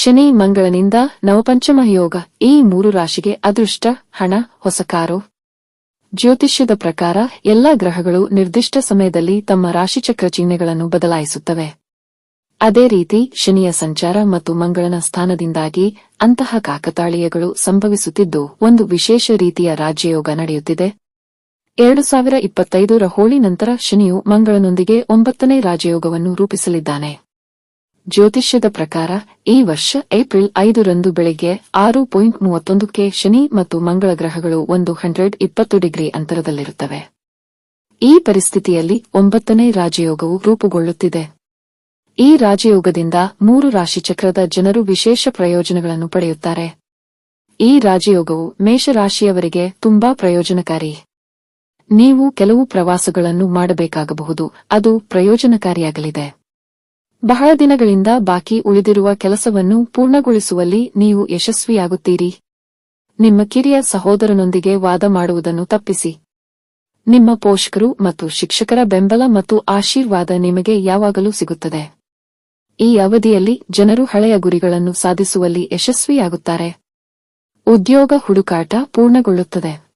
ಶನಿ ಮಂಗಳನಿಂದ ನವಪಂಚಮ ಯೋಗ. ಈ ಮೂರು ರಾಶಿಗೆ ಅದೃಷ್ಟ, ಹಣ, ಹೊಸ ಕಾರು. ಜ್ಯೋತಿಷ್ಯದ ಪ್ರಕಾರ ಎಲ್ಲಾ ಗ್ರಹಗಳು ನಿರ್ದಿಷ್ಟ ಸಮಯದಲ್ಲಿ ತಮ್ಮ ರಾಶಿಚಕ್ರ ಚಿಹ್ನೆಗಳನ್ನು ಬದಲಾಯಿಸುತ್ತವೆ. ಅದೇ ರೀತಿ ಶನಿಯ ಸಂಚಾರ ಮತ್ತು ಮಂಗಳನ ಸ್ಥಾನದಿಂದಾಗಿ ಅಂತಹ ಕಾಕತಾಳೀಯಗಳು ಸಂಭವಿಸುತ್ತಿದ್ದು, ಒಂದು ವಿಶೇಷ ರೀತಿಯ ರಾಜ್ಯಯೋಗ ನಡೆಯುತ್ತಿದೆ. ಎರಡು ಸಾವಿರ ಇಪ್ಪತ್ತೈದರ ಹೋಳಿ ನಂತರ ಶನಿಯು ಮಂಗಳನೊಂದಿಗೆ ಒಂಬತ್ತನೇ ರಾಜಯೋಗವನ್ನು ರೂಪಿಸಲಿದ್ದಾನೆ. ಜ್ಯೋತಿಷ್ಯದ ಪ್ರಕಾರ, ಈ ವರ್ಷ ಏಪ್ರಿಲ್ ಐದರಂದು ಬೆಳಗ್ಗೆ ಆರು ಪಾಯಿಂಟ್ ಮೂವತ್ತೊಂದಕ್ಕೆ ಶನಿ ಮತ್ತು ಮಂಗಳ ಗ್ರಹಗಳು ಒಂದು ಹಂಡ್ರೆಡ್ ಇಪ್ಪತ್ತು ಡಿಗ್ರಿ ಅಂತರದಲ್ಲಿರುತ್ತವೆ. ಈ ಪರಿಸ್ಥಿತಿಯಲ್ಲಿ ಒಂಬತ್ತನೇ ರಾಜಯೋಗವು ರೂಪುಗೊಳ್ಳುತ್ತಿದೆ. ಈ ರಾಜಯೋಗದಿಂದ ಮೂರು ರಾಶಿಚಕ್ರದ ಜನರು ವಿಶೇಷ ಪ್ರಯೋಜನಗಳನ್ನು ಪಡೆಯುತ್ತಾರೆ. ಈ ರಾಜಯೋಗವು ಮೇಷರಾಶಿಯವರಿಗೆ ತುಂಬಾ ಪ್ರಯೋಜನಕಾರಿ. ನೀವು ಕೆಲವು ಪ್ರವಾಸಗಳನ್ನು ಮಾಡಬೇಕಾಗಬಹುದು, ಅದು ಪ್ರಯೋಜನಕಾರಿಯಾಗಲಿದೆ. ಬಹಳ ದಿನಗಳಿಂದ ಬಾಕಿ ಉಳಿದಿರುವ ಕೆಲಸವನ್ನು ಪೂರ್ಣಗೊಳಿಸುವಲ್ಲಿ ನೀವು ಯಶಸ್ವಿಯಾಗುತ್ತೀರಿ. ನಿಮ್ಮ ಕಿರಿಯ ಸಹೋದರನೊಂದಿಗೆ ವಾದ ಮಾಡುವುದನ್ನು ತಪ್ಪಿಸಿ. ನಿಮ್ಮ ಪೋಷಕರು ಮತ್ತು ಶಿಕ್ಷಕರ ಬೆಂಬಲ ಮತ್ತು ಆಶೀರ್ವಾದ ನಿಮಗೆ ಯಾವಾಗಲೂ ಸಿಗುತ್ತದೆ. ಈ ಅವಧಿಯಲ್ಲಿ ಜನರು ಹಳೆಯ ಗುರಿಗಳನ್ನು ಸಾಧಿಸುವಲ್ಲಿ ಯಶಸ್ವಿಯಾಗುತ್ತಾರೆ. ಉದ್ಯೋಗ ಹುಡುಕಾಟ ಪೂರ್ಣಗೊಳ್ಳುತ್ತದೆ.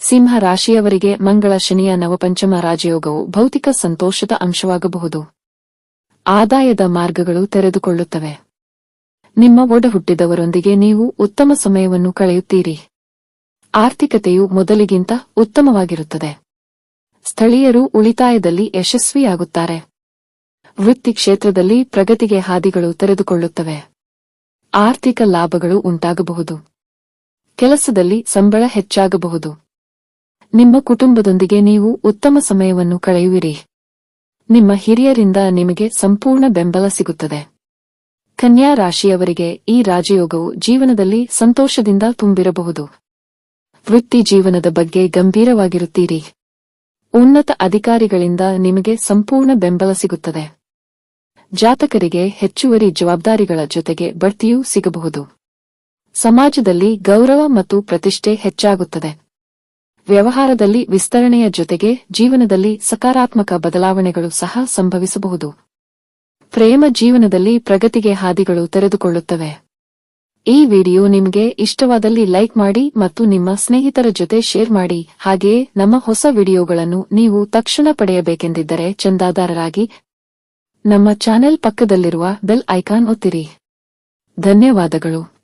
ಸಿಂಹ ರಾಶಿಯವರಿಗೆ ಮಂಗಳ ಶನಿಯ ನವಪಂಚಮ ರಾಜಯೋಗವು ಭೌತಿಕ ಸಂತೋಷದ ಅಂಶವಾಗಬಹುದು. ಆದಾಯದ ಮಾರ್ಗಗಳು ತೆರೆದುಕೊಳ್ಳುತ್ತವೆ. ನಿಮ್ಮ ಒಡಹುಟ್ಟಿದವರೊಂದಿಗೆ ನೀವು ಉತ್ತಮ ಸಮಯವನ್ನು ಕಳೆಯುತ್ತೀರಿ. ಆರ್ಥಿಕತೆಯು ಮೊದಲಿಗಿಂತ ಉತ್ತಮವಾಗಿರುತ್ತದೆ. ಸ್ಥಳೀಯರು ಉಳಿತಾಯದಲ್ಲಿ ಯಶಸ್ವಿಯಾಗುತ್ತಾರೆ. ವೃತ್ತಿ ಕ್ಷೇತ್ರದಲ್ಲಿ ಪ್ರಗತಿಗೆ ಹಾದಿಗಳು ತೆರೆದುಕೊಳ್ಳುತ್ತವೆ. ಆರ್ಥಿಕ ಲಾಭಗಳು ಉಂಟಾಗಬಹುದು. ಕೆಲಸದಲ್ಲಿ ಸಂಬಳ ಹೆಚ್ಚಾಗಬಹುದು. ನಿಮ್ಮ ಕುಟುಂಬದೊಂದಿಗೆ ನೀವು ಉತ್ತಮ ಸಮಯವನ್ನು ಕಳೆಯುವಿರಿ. ನಿಮ್ಮ ಹಿರಿಯರಿಂದ ನಿಮಗೆ ಸಂಪೂರ್ಣ ಬೆಂಬಲ ಸಿಗುತ್ತದೆ. ಕನ್ಯಾ ರಾಶಿಯವರಿಗೆ ಈ ರಾಜಯೋಗವು ಜೀವನದಲ್ಲಿ ಸಂತೋಷದಿಂದ ತುಂಬಿರಬಹುದು. ವೃತ್ತಿ ಜೀವನದ ಬಗ್ಗೆ ಗಂಭೀರವಾಗಿರುತ್ತೀರಿ. ಉನ್ನತ ಅಧಿಕಾರಿಗಳಿಂದ ನಿಮಗೆ ಸಂಪೂರ್ಣ ಬೆಂಬಲ ಸಿಗುತ್ತದೆ. ಜಾತಕರಿಗೆ ಹೆಚ್ಚುವರಿ ಜವಾಬ್ದಾರಿಗಳ ಜೊತೆಗೆ ಬಡ್ತಿಯೂ ಸಿಗಬಹುದು. ಸಮಾಜದಲ್ಲಿ ಗೌರವ ಮತ್ತು ಪ್ರತಿಷ್ಠೆ ಹೆಚ್ಚಾಗುತ್ತದೆ. ವ್ಯವಹಾರದಲ್ಲಿ ವಿಸ್ತರಣೆಯ ಜೊತೆಗೆ ಜೀವನದಲ್ಲಿ ಸಕಾರಾತ್ಮಕ ಬದಲಾವಣೆಗಳು ಸಹ ಸಂಭವಿಸಬಹುದು. ಪ್ರೇಮ ಜೀವನದಲ್ಲಿ ಪ್ರಗತಿಗೆ ಹಾದಿಗಳು ತೆರೆದುಕೊಳ್ಳುತ್ತವೆ. ಈ ವಿಡಿಯೋ ನಿಮಗೆ ಇಷ್ಟವಾದಲ್ಲಿ ಲೈಕ್ ಮಾಡಿ ಮತ್ತು ನಿಮ್ಮ ಸ್ನೇಹಿತರ ಜೊತೆ ಶೇರ್ ಮಾಡಿ. ಹಾಗೆಯೇ ನಮ್ಮ ಹೊಸ ವಿಡಿಯೋಗಳನ್ನು ನೀವು ತಕ್ಷಣ ಪಡೆಯಬೇಕೆಂದಿದ್ದರೆ ಚಂದಾದಾರರಾಗಿ ನಮ್ಮ ಚಾನೆಲ್ ಪಕ್ಕದಲ್ಲಿರುವ ಬೆಲ್ ಐಕಾನ್ ಒತ್ತಿರಿ. ಧನ್ಯವಾದಗಳು.